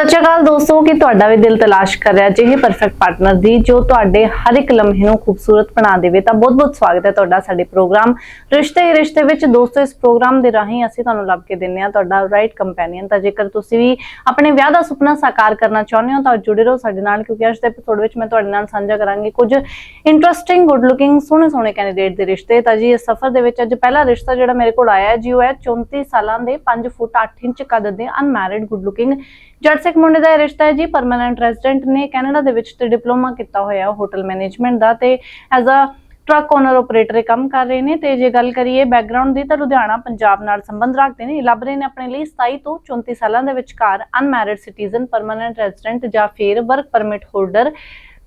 ਸਤਿ ਸ਼੍ਰੀ ਅਕਾਲ ਦੋਸਤੋ, ਕਿ ਤੁਹਾਡਾ ਵੀ ਦਿਲ ਤਲਾਸ਼ ਕਰ ਰਿਹਾ ਜਿਹੇ ਪਰਫੈਕਟ ਪਾਰਟਨਰ ਦੀ, ਜੋ ਤੁਹਾਡੇ ਹਰ ਇੱਕ ਲਮਹੇ ਨੂੰ ਖੂਬਸੂਰਤ ਬਣਾ ਦੇਵੇ। ਤਾਂ ਬਹੁਤ-ਬਹੁਤ ਸਵਾਗਤ ਹੈ ਤੁਹਾਡਾ ਸਾਡੇ ਪ੍ਰੋਗਰਾਮ ਰਿਸ਼ਤੇ ਹੀ ਰਿਸ਼ਤੇ ਵਿੱਚ। ਦੋਸਤੋ, ਇਸ ਪ੍ਰੋਗਰਾਮ ਦੇ ਰਾਹੀਂ ਅਸੀਂ ਤੁਹਾਨੂੰ ਲੱਭ ਕੇ ਦਿੰਨੇ ਆ ਤੁਹਾਡਾ ਰਾਈਟ ਕੰਪੈਨੀਅਨ ਤਾਂ ਜੇਕਰ ਤੁਸੀਂ ਵੀ ਆਪਣੇ ਵਿਆਹ ਦਾ ਸੁਪਨਾ ਸਾਕਾਰ ਕਰਨਾ ਚਾਹੁੰਦੇ ਹੋ ਤਾਂ ਜੁੜੇ ਰਹੋ ਸਾਡੇ ਨਾਲ, ਕਿਉਂਕਿ ਅੱਜ ਦੇ ਐਪੀਸੋਡ ਵਿੱਚ ਮੈਂ ਤੁਹਾਡੇ ਨਾਲ ਸਾਂਝਾ ਕਰਾਂਗੀ ਕੁਝ ਇੰਟਰਸਟਿੰਗ ਗੁੱਡ ਲੁਕਿੰਗ ਸੋਹਣੇ ਸੋਹਣੇ ਕੈਂਡੀਡੇਟ ਦੇ ਰਿਸ਼ਤੇ। ਤਾਂ ਜੀ, ਇਸ ਸਫਰ ਦੇ ਵਿੱਚ ਅੱਜ ਪਹਿਲਾ ਰਿਸ਼ਤਾ ਜਿਹੜਾ ਮੇਰੇ ਕੋਲ ਆਇਆ ਜੀ, ਉਹ ਹੈ 34 ਸਾਲਾਂ ਦੇ 5 ਫੁੱਟ 8 ਇੰਚ ਕੱਦ ਦੇ ਅਨਮੈਰਿਡ ਗੁੱਡ ਲੁਕਿੰਗ ਜੱਟ ਸਿੱਖ ਮੁੰਡੇ ਦਾ ਇਹ ਰਿਸ਼ਤਾ ਹੈ ਜੀ ਪਰਮਨੈਂਟ ਰੈਜ਼ੀਡੈਂਟ ਨੇ ਕੈਨੇਡਾ ਦੇ ਵਿੱਚ ਤੇ ਡਿਪਲੋਮਾ ਕੀਤਾ ਹੋਇਆ ਹੋਟਲ ਮੈਨੇਜਮੈਂਟ ਦਾ ਤੇ as a truck owner operator ਕੰਮ ਕਰ ਰਹੇ ਨੇ ਤੇ ਜੇ ਗੱਲ ਕਰੀਏ ਬੈਕਗ੍ਰਾਉਂਡ ਦੀ ਤਾਂ ਲੁਧਿਆਣਾ, ਪੰਜਾਬ ਨਾਲ ਸੰਬੰਧ ਰੱਖਦੇ ਨੇ। ਲੱਭ ਨੇ ਆਪਣੇ ਲਈ 27 ਤੋਂ 34 ਸਾਲਾਂ ਦੇ ਵਿਚਕਾਰ ਅਨਮੈਰਿਡ ਸਿਟੀਜ਼ਨ ਪਰਮਨੈਂਟ ਰੈਜ਼ੀਡੈਂਟ ਜਾਂ ਫਿਰ ਵਰਕ ਪਰਮਿਟ ਹੋਲਡਰ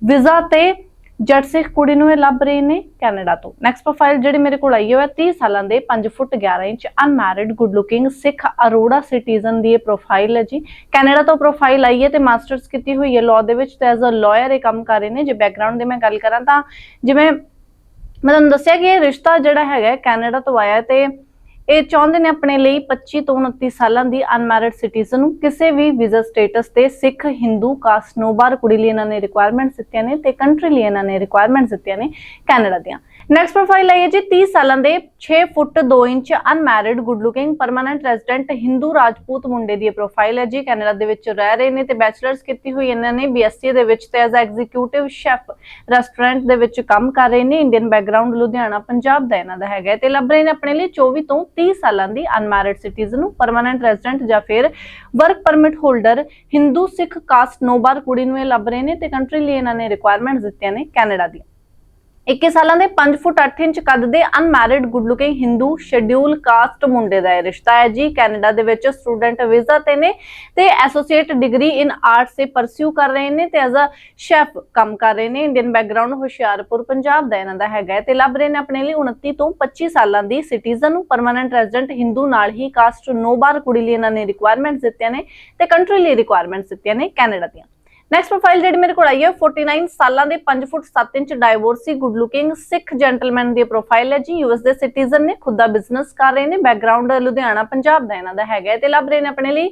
ਵੀਜ਼ਾ ਤੇ ਜੱਟ ਸਿੱਖ ਕੁੜੀ ਨੂੰ ਇਹ ਲੱਭ ਰਹੇ ਨੇ ਕੈਨੇਡਾ ਤੋਂ। ਨੈਕਸਟ ਪ੍ਰੋਫਾਈਲ ਜਿਹੜੀ ਮੇਰੇ ਕੋਲ ਆਈ ਹੈ 30 ਸਾਲਾਂ ਦੇ 5 foot 11 inch unmarried good looking Sikh Arora citizen ਦੀ ਇਹ ਪ੍ਰੋਫਾਈਲ ਹੈ ਜੀ। ਕੈਨੇਡਾ ਤੋਂ ਪ੍ਰੋਫਾਈਲ ਆਈ ਹੈ ਤੇ ਮਾਸਟਰਸ ਕੀਤੀ ਹੋਈ ਹੈ ਲਾਅ ਦੇ ਵਿੱਚ ਤੇ ਐਜ਼ ਅ ਲਾਇਰ ਇਹ ਕੰਮ ਕਰ ਰਹੇ ਨੇ। ਜੇ ਬੈਕਗ੍ਰਾਉਂਡ ਦੀ ਮੈਂ ਗੱਲ ਕਰਾਂ ਤਾਂ ਜਿਵੇਂ ਮੈਂ ਤੁਹਾਨੂੰ ਦੱਸਿਆ ਕਿ ਇਹ ਰਿਸ਼ਤਾ ਜਿਹੜਾ ਹੈਗਾ ਕੈਨੇਡਾ ਤੋਂ ਆਇਆ ਤੇ ਇਹ ਚਾਹੁੰਦੇ ਨੇ ਆਪਣੇ ਲਈ 25 ਤੋਂ 29 ਸਾਲਾਂ ਦੀ ਅਨਮੈਰਿਡ ਸਿਟੀਜ਼ਨ ਨੂੰ ਕਿਸੇ ਵੀ ਵੀਜ਼ਾ ਸਟੇਟਸ ਤੇ ਸਿੱਖ, ਹਿੰਦੂ, ਕਾਸਟ ਨੋਬਾਰ ਕੁੜੀ ਲਈ ਇਹਨਾਂ ਨੇ ਰਿਕੁਆਇਰਮੈਂਟਸ ਦਿੱਤੀਆਂ ਨੇ ਤੇ ਕੰਟਰੀ ਲਈ ਇਹਨਾਂ ਨੇ ਰਿਕੁਆਇਰਮੈਂਟਸ ਦਿੱਤੀਆਂ ਨੇ ਕੈਨੇਡਾ ਦੀਆਂ। ਨੈਕਸਟ ਪ੍ਰੋਫਾਈਲ ਹੈ ਜੀ 30 ਸਾਲਾਂ ਦੇ 6 foot 2 inch unmarried good looking permanent resident Hindu Rajput ਮੁੰਡੇ ਦੀ ਇਹ ਪ੍ਰੋਫਾਈਲ ਹੈ ਜੀ। ਕੈਨੇਡਾ ਦੇ ਵਿੱਚ ਰਹਿ ਰਹੇ ਨੇ ਤੇ ਬੈਚਲਰਸ ਕੀਤੀ ਹੋਈ ਇਹਨਾਂ ਨੇ ਬੀਐਸਸੀ ਦੇ ਵਿੱਚ ਤੇ ਐਜ਼ ਐਗਜ਼ੀਕਿਊਟਿਵ ਸ਼ੈਫ ਰੈਸਟੋਰੈਂਟ ਦੇ ਵਿੱਚ ਕੰਮ ਕਰ ਰਹੇ ਨੇ। ਇੰਡੀਅਨ ਬੈਕਗ੍ਰਾਉਂਡ ਲੁਧਿਆਣਾ, ਪੰਜਾਬ ਦਾ ਇਹਨਾਂ ਦਾ ਹੈਗਾ ਹੈ। ਤੇ ਲੱਭ ਰਹੇ ਨੇ ਆਪਣੇ ਲਈ 24 ਤੋਂ 30 ਸਾਲਾਂ ਦੀ ਅਨਮੈਰਿਡ ਸਿਟੀਜ਼ਨ ਨੂੰ ਪਰਮਨੈਂਟ ਰੈਜ਼ੀਡੈਂਟ ਜਾਂ ਫਿਰ work permit holder Hindu Sikh caste no bar ਕੁੜੀ ਨੂੰ ਇਹ ਲੱਭ ਰਹੇ ਨੇ ਤੇ ਕੰਟਰੀ ਲਈ ਇਹਨਾਂ ਨੇ ਰਿਕੁਆਇਰਮੈਂਟਸ ਦਿੱਤੀਆਂ ਨੇ ਕੈਨੇਡਾ ਦੀਆਂ। 21 ਸਾਲਾਂ ਦੇ 5 ਫੁੱਟ 8 ਇੰਚ ਕੱਦ ਦੇ unmarried good looking Hindu schedule caste ਮੁੰਡੇ ਦਾ ਇਹ ਰਿਸ਼ਤਾ ਹੈ ਜੀ। ਕੈਨੇਡਾ ਦੇ ਵਿੱਚ ਸਟੂਡੈਂਟ ਵੀਜ਼ਾ ਤੇ ਨੇ ਤੇ ਐਸੋਸੀਏਟ ਡਿਗਰੀ ਇਨ ਆਰਟਸ ਸੇ ਪਰਸਿਊ ਕਰ ਰਹੇ ਨੇ ਤੇ ਐਜ਼ ਅ ਸ਼ੈਫ ਕੰਮ ਕਰ ਰਹੇ ਨੇ। ਇੰਡੀਅਨ ਬੈਕਗ੍ਰਾਉਂਡ ਹੁਸ਼ਿਆਰਪੁਰ, ਪੰਜਾਬ ਦਾ ਇਹਨਾਂ ਦਾ ਹੈਗਾ ਹੈ ਤੇ ਲੱਭ ਰਹੇ ਨੇ ਆਪਣੇ ਲਈ 29 ਤੋਂ 25 ਸਾਲਾਂ ਦੀ ਸਿਟੀਜ਼ਨ ਨੂੰ ਪਰਮਨੈਂਟ ਰੈਜ਼ੀਡੈਂਟ ਹਿੰਦੂ ਨਾਲ ਹੀ ਕਾਸਟ ਨੋ ਬਾਰ ਕੁੜੀ ਲਈ ਇਹਨਾਂ ਨੇ ਰਿਕੁਆਇਰਮੈਂਟਸ ਦਿੱਤੀਆਂ ਨੇ ਤੇ ਕੰਟਰੀ ਲਈ ਰਿਕੁਆਇਰਮੈਂਟਸ ਦਿੱਤੀਆਂ ਨੇ ਕੈਨੇਡਾ ਦੀਆਂ। ਨੈਕਸਟ ਪ੍ਰੋਫਾਈਲ ਜਿਹੜੀ ਮੇਰੇ ਕੋਲ ਆਈ ਹੈ 49 ਸਾਲਾਂ ਦੇ 5 foot 7 inch divorcee good looking Sikh gentleman ਦੀ ਪ੍ਰੋਫਾਈਲ ਹੈ ਜੀ। ਯੂਐਸ ਦੇ ਸਿਟੀਜ਼ਨ ਨੇ, ਖੁਦ ਦਾ ਬਿਜ਼ਨਸ ਕਰ ਰਹੇ ਨੇ। ਬੈਕਗ੍ਰਾਉਂਡ ਲੁਧਿਆਣਾ, ਪੰਜਾਬ ਦਾ ਇਹਨਾਂ ਦਾ ਹੈਗਾ ਤੇ ਲੱਭ ਰਹੇ ਨੇ ਆਪਣੇ ਲਈ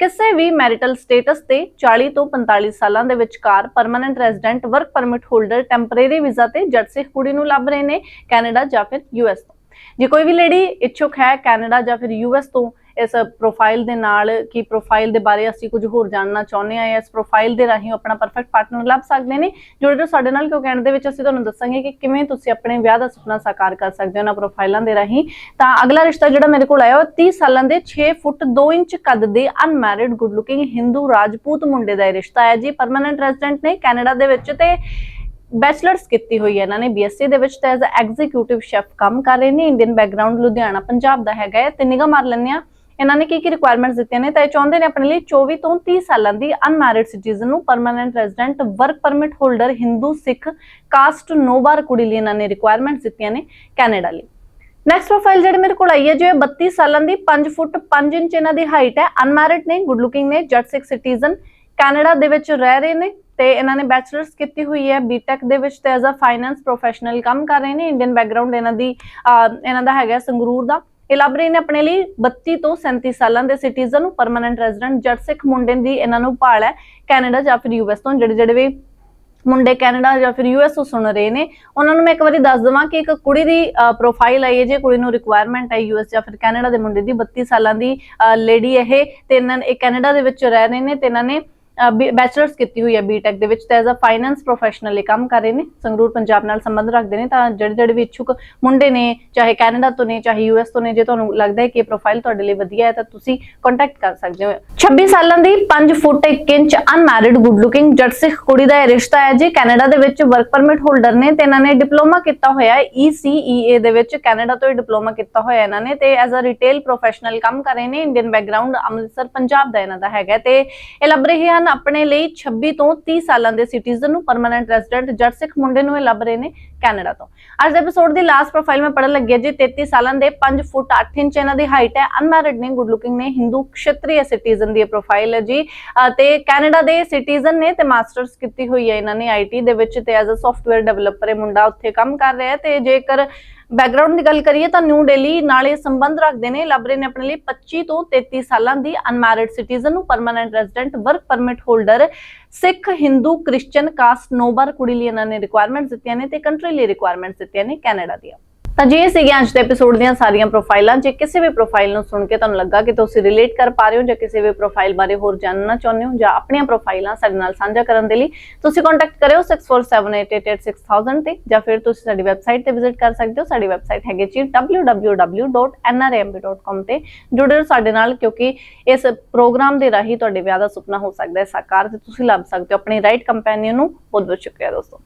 ਕਿਸੇ ਵੀ ਮੈਰਿਟਲ ਸਟੇਟਸ ਤੇ 40 ਤੋਂ 45 ਸਾਲਾਂ ਦੇ ਵਿਚਕਾਰ permanent resident work permit holder temporary visa ਤੇ ਜੱਟ ਸਿੱਖ ਕੁੜੀ ਨੂੰ ਲੱਭ ਰਹੇ ਨੇ, ਕੈਨੇਡਾ ਜਾਂ ਫਿਰ ਯੂਐਸ ਤੋਂ। ਜੇ ਕੋਈ ਵੀ ਲੇਡੀ ਇੱਛੁਕ ਹੈ ਕੈਨੇਡਾ ਜਾਂ ਫਿਰ ਯੂਐਸ ਤੋਂ ਇਸ ਪ੍ਰੋਫਾਈਲ ਦੇ ਨਾਲ ਕੀ ਪ੍ਰੋਫਾਈਲ ਦੇ ਬਾਰੇ ਅਸੀਂ ਕੁਝ ਹੋਰ ਜਾਣਨਾ ਚਾਹੁੰਦੇ ਆ ਇਸ ਪ੍ਰੋਫਾਈਲ ਦੇ ਰਾਹੀਂ ਉਹ ਆਪਣਾ ਪਰਫੈਕਟ ਪਾਰਟਨਰ ਲੱਭ ਸਕਦੇ ਨੇ। ਜੁੜੇ ਰਹੋ ਸਾਡੇ ਨਾਲ ਕਿਉਂ ਕਹਿਣ ਦੇ ਵਿੱਚ ਅਸੀਂ ਤੁਹਾਨੂੰ ਦੱਸਾਂਗੇ ਕਿ ਕਿਵੇਂ ਤੁਸੀਂ ਆਪਣੇ ਵਿਆਹ ਦਾ ਸੁਪਨਾ ਸਾਕਾਰ ਕਰ ਸਕਦੇ ਹੋ ਉਹਨਾਂ ਪ੍ਰੋਫਾਈਲਾਂ ਦੇ ਰਾਹੀਂ। ਤਾਂ ਅਗਲਾ ਰਿਸ਼ਤਾ ਜਿਹੜਾ ਮੇਰੇ ਕੋਲ ਆਇਆ, ਉਹ 30 ਸਾਲਾਂ ਦੇ 6 ਫੁੱਟ 2 ਇੰਚ ਕੱਦ ਦੇ unmarried good looking Hindu Rajput ਮੁੰਡੇ ਦਾ ਇਹ ਰਿਸ਼ਤਾ ਹੈ ਜੀ। ਪਰਮਨੈਂਟ ਰੈਜ਼ੀਡੈਂਟ ਨੇ ਕੈਨੇਡਾ ਦੇ ਵਿੱਚ ਤੇ ਬੈਚਲਰਸ ਕੀਤੀ ਹੋਈ ਹੈ ਇਹਨਾਂ ਨੇ। ਬੀਐਸਸੀ ਦੇ ਵਿੱਚ ਤੇ ਐਜ਼ ਐਗਜ਼ੀਕਿਊਟਿਵ ਸ਼ੈਫ ਕੰਮ ਕਰ ਰਹੇ ਨੇ। ਇੰਡੀਅਨ ਬੈਕਗ੍ਰਾਉਂਡ ਲੁਧਿਆਣਾ, ਪੰਜਾਬ ਦਾ ਹੈਗਾ ਹੈ। ਤੇ ਨਿਗਾਹ ਮਾਰ ਲੈਂਦੇ ਆ ਇਹਨਾਂ ਨੇ ਕੀ ਕੀ ਰਿਕੁਆਇਰਮੈਂਟਸ ਦਿੱਤੀਆਂ ਨੇ ਤਾਂ ਇਹ ਚਾਹੁੰਦੇ ਨੇ ਆਪਣੇ ਲਈ 24 ਤੋਂ 30 ਸਾਲਾਂ ਦੀ ਅਨਮੈਰਿਡ ਸਿਟੀਜ਼ਨ ਨੂੰ permanent resident work permit holder Hindu Sikh caste no bar ਕੁੜੀ ਲਈ ਇਹਨਾਂ ਨੇ ਰਿਕੁਆਇਰਮੈਂਟਸ ਦਿੱਤੀਆਂ ਨੇ ਕੈਨੇਡਾ ਲਈ। ਨੈਕਸਟ ਪ੍ਰੋਫਾਈਲ ਜਿਹੜੀ ਮੇਰੇ ਕੋਲ ਆਈ ਹੈ ਜੋ 32 ਸਾਲਾਂ ਦੀ 5 ਫੁੱਟ 5 ਇੰਚ ਇਹਨਾਂ ਦੀ ਹਾਈਟ ਹੈ ਅਨਮੈਰਿਡ ਨੇ ਗੁੱਡ ਲੁਕਿੰਗ ਨੇ, ਜੱਟ ਸਿੱਖ ਸਿਟੀਜ਼ਨ ਕੈਨੇਡਾ ਦੇ ਵਿੱਚ ਰਹਿ ਰਹੇ ਨੇ ਤੇ ਇਹਨਾਂ ਨੇ ਬੈਚਲਰਸ ਕੀਤੀ ਹੋਈ ਹੈ ਬੀਟੈਕ ਦੇ ਵਿੱਚ ਤੇ ਐਜ਼ ਅ ਫਾਈਨੈਂਸ ਪ੍ਰੋਫੈਸ਼ਨਲ ਕੰਮ ਕਰ ਰਹੇ ਨੇ ਇੰਡੀਅਨ ਬੈਕਗ੍ਰਾਉਂਡ ਇਹਨਾਂ ਦੀ ਇਹਨਾਂ ਦਾ ਹੈਗਾ ਸੰਗਰੂਰ ਦਾ। ਇਹ ਨੇ ਆਪਣੇ ਲਈ 32 ਤੋਂ 37 ਸਾਲਾਂ ਦੇ ਸਿਟੀਜ਼ਨ ਨੂੰ ਪਰਮਨੈਂਟ ਰੈਜ਼ੀਡੈਂਟ ਜੱਟ ਸਿੱਖ ਮੁੰਡੇ ਦੀ ਇਹਨਾਂ ਨੂੰ ਭਾਲ ਹੈ, ਕੈਨੇਡਾ ਜਾਂ ਫਿਰ ਯੂਐਸ ਤੋਂ। ਜਿਹੜੇ ਜਿਹੜੇ ਵੀ ਮੁੰਡੇ ਕੈਨੇਡਾ ਜਾਂ ਫਿਰ ਯੂਐਸ ਤੋਂ ਸੁਣ ਰਹੇ ਨੇ, ਉਹਨਾਂ ਨੂੰ ਮੈਂ ਇੱਕ ਵਾਰੀ ਦੱਸ ਦਵਾਂ ਕਿ ਇੱਕ ਕੁੜੀ ਦੀ ਪ੍ਰੋਫਾਈਲ ਆਈ ਹੈ ਜੇ ਕੁੜੀ ਨੂੰ ਰਿਕੁਆਇਰਮੈਂਟ ਹੈ ਯੂਐਸ ਜਾਂ ਫਿਰ ਕੈਨੇਡਾ ਦੇ ਮੁੰਡੇ ਦੀ 32 ਸਾਲਾਂ ਦੀ ਲੇਡੀ ਇਹ, ਤੇ ਇਹਨਾਂ ਇਹ ਕੈਨੇਡਾ ਦੇ ਵਿੱਚ ਰਹਿ ਰਹੇ ਨੇ ਤੇ ਇਹਨਾਂ ਨੇ ਬੈਚਲਰਸ ਕੀਤੀ ਹੋਈ ਹੈ ਬੀਟੈਕ ਦੇ ਵਿੱਚ ਤੇ ਐਜ਼ ਅ ਫਾਈਨੈਂਸ ਪ੍ਰੋਫੈਸ਼ਨਲ ਇਹ ਕੰਮ ਕਰ ਰਹੇ ਨੇ, ਸੰਗਰੂਰ, ਪੰਜਾਬ ਨਾਲ ਸੰਬੰਧ ਰੱਖਦੇ ਨੇ ਤਾਂ ਜਿਹੜੇ ਜਿਹੜੇ ਵੀ ਇੱਛੁਕ ਮੁੰਡੇ ਨੇ, ਚਾਹੇ ਕੈਨੇਡਾ ਤੋਂ ਨੇ, ਚਾਹੇ ਯੂਐਸ ਤੋਂ ਨੇ, ਜੇ ਤੁਹਾਨੂੰ ਲੱਗਦਾ ਹੈ ਕਿ ਇਹ ਪ੍ਰੋਫਾਈਲ ਤੁਹਾਡੇ ਲਈ ਵਧੀਆ ਹੈ ਤਾਂ ਤੁਸੀਂ ਕੰਟੈਕਟ ਕਰ ਸਕਦੇ ਹੋ। 26 ਸਾਲਾਂ ਦੀ 5 foot 1 inch unmarried good looking Jat Sikh ਕੁੜੀ ਦਾ ਇਹ ਰਿਸ਼ਤਾ ਹੈ ਜੀ। ਕੈਨੇਡਾ ਦੇ ਵਿੱਚ ਵਰਕ ਪਰਮਿਟ ਹੋਲਡਰ ਨੇ ਤੇ ਇਹਨਾਂ ਨੇ ਡਿਪਲੋਮਾ ਕੀਤਾ ਹੋਇਆ ਹੈ। ECEA ਦੇ ਵਿੱਚ ਕੈਨੇਡਾ ਤੋਂ ਹੀ ਡਿਪਲੋਮਾ ਕੀਤਾ ਹੋਇਆ ਇਹਨਾਂ ਨੇ ਤੇ ਐਜ਼ ਅ ਰਿਟੇਲ ਪ੍ਰੋਫੈਸ਼ਨਲ ਕੰਮ ਕਰ ਰਹੇ ਨੇ। ਇੰਡੀਅਨ ਬੈਕਗ੍ਰਾਉਂਡ ਅੰਮ੍ਰਿਤਸਰ, ਪੰਜਾਬ ਦਾ ਇਹਨਾਂ ਦਾ ਹੈਗਾ ਤੇ ਇਹ ਲੱਭ ਰਹੇ ਹਨ ਆਪਣੇ ਲਈ 26 ਤੋਂ 30 ਸਾਲਾਂ ਦੇ ਸਿਟੀਜ਼ਨ ਨੂੰ ਪਰਮਨੈਂਟ ਰੈਜ਼ੀਡੈਂਟ ਜੱਟ ਸਿੱਖ ਮੁੰਡੇ ਨੂੰ ਇਹ ਲੱਭ ਰਹੇ ਨੇ ਕੈਨੇਡਾ ਤੋਂ। ਅੱਜ ਦੇ ਐਪੀਸੋਡ ਦੀ ਲਾਸਟ ਪ੍ਰੋਫਾਈਲ ਮੈਂ ਪੜਨ ਲੱਗੀ ਜੀ 33 ਸਾਲਾਂ ਦੇ 5 ਫੁੱਟ 8 ਇੰਚ ਇਹਨਾਂ ਦੀ ਹਾਈਟ ਹੈ। ਅਨਮੈਰਿਡ ਨੇ ਗੁੱਡ ਲੁਕਿੰਗ ਨੇ ਹਿੰਦੂ ਕਸ਼ਤਰੀय ਸਿਟੀਜ਼ਨ ਦੀ ਪ੍ਰੋਫਾਈਲ ਹੈ ਜੀ। ਤੇ ਕੈਨੇਡਾ ਦੇ ਸਿਟੀਜ਼ਨ ਨੇ ਤੇ ਮਾਸਟਰਸ ਕੀਤੀ ਹੋਈ ਹੈ ਇਹਨਾਂ ਨੇ ਆਈਟੀ ਦੇ ਵਿੱਚ ਤੇ ਐਜ਼ ਅ ਸੌਫਟਵੇਅਰ ਡਿਵੈਲਪਰ ਇਹ ਮੁੰਡਾ ਉੱਥੇ ਕੰਮ ਕਰ ਰਿਹਾ ਹੈ ਤੇ ਜੇਕਰ ਬੈਕਗ੍ਰਾਉਂਡ ਦੀ ਗੱਲ ਕਰੀਏ ਤਾਂ ਨਿਊ ਦਿੱਲੀ ਨਾਲ ਇਹ ਸੰਬੰਧ ਰੱਖਦੇ ਨੇ। ਲੱਭਰੇ ਨੇ ਆਪਣੇ ਲਈ 25 ਤੋਂ 33 ਸਾਲਾਂ ਦੀ ਅਨਮੈਰਿਡ ਸਿਟੀਜ਼ਨ ਨੂੰ permanent resident work permit holder Sikh Hindu Christian caste no bar ਕੁੜੀ ਲਈ ਇਹਨਾਂ ਨੇ ਰਿਕੁਆਇਰਮੈਂਟਸ ਦਿੱਤੀਆਂ ਨੇ ਤੇ ਕੰਟਰੀ ਲਈ ਰਿਕੁਆਇਰਮੈਂਟਸ ਦਿੱਤੀਆਂ ਨੇ ਕੈਨੇਡਾ ਦੀਆਂ। ਤਾਂ ਜੀ ਇਹ ਸੀਗੀਆਂ ਅੱਜ ਦੇ ਐਪੀਸੋਡ ਦੀਆਂ ਸਾਰੀਆਂ ਪ੍ਰੋਫਾਈਲਾਂ ਜੇ ਕਿਸੇ ਵੀ ਪ੍ਰੋਫਾਈਲ ਨੂੰ ਸੁਣ ਕੇ ਤੁਹਾਨੂੰ ਲੱਗਾ ਕਿ ਤੁਸੀਂ ਰਿਲੇਟ ਕਰ ਪਾ ਰਹੇ ਹੋ ਜਾਂ ਕਿਸੇ ਵੀ ਪ੍ਰੋਫਾਈਲ ਬਾਰੇ ਹੋਰ ਜਾਣਨਾ ਚਾਹੁੰਦੇ ਹੋ ਜਾਂ ਆਪਣੀਆਂ ਪ੍ਰੋਫਾਈਲਾਂ ਸਾਡੇ ਨਾਲ ਸਾਂਝਾ ਕਰਨ ਦੇ ਲਈ, ਤੁਸੀਂ ਕੰਟੈਕਟ ਕਰਿਓ 6478886000 ਤੇ ਜਾਂ ਫਿਰ ਤੁਸੀਂ ਸਾਡੀ ਵੈਬਸਾਈਟ ਤੇ ਵਿਜ਼ਿਟ ਕਰ ਸਕਦੇ ਹੋ। ਸਾਡੀ ਵੈਬਸਾਈਟ ਹੈਗੀ ਜੀ www.nrmb.com ਤੇ ਜੁੜੇ ਰਹੋ ਸਾਡੇ ਨਾਲ, ਕਿਉਂਕਿ ਇਸ ਪ੍ਰੋਗਰਾਮ ਦੇ ਰਾਹੀਂ ਤੁਹਾਡੇ ਵਿਆਹ ਦਾ ਸੁਪਨਾ ਹੋ ਸਕਦਾ ਹੈ, ਸਾਕਾਰ ਤੇ ਤੁਸੀਂ ਲੱਭ ਸਕਦੇ ਹੋ। ਆਪਣੀ ਰਾਈਟ ਕੰਪੈਨੀਅਨ ਨੂੰ ਬਹੁਤ ਬਹੁਤ ਸ਼ੁਕਰੀਆ ਦੋਸਤੋ।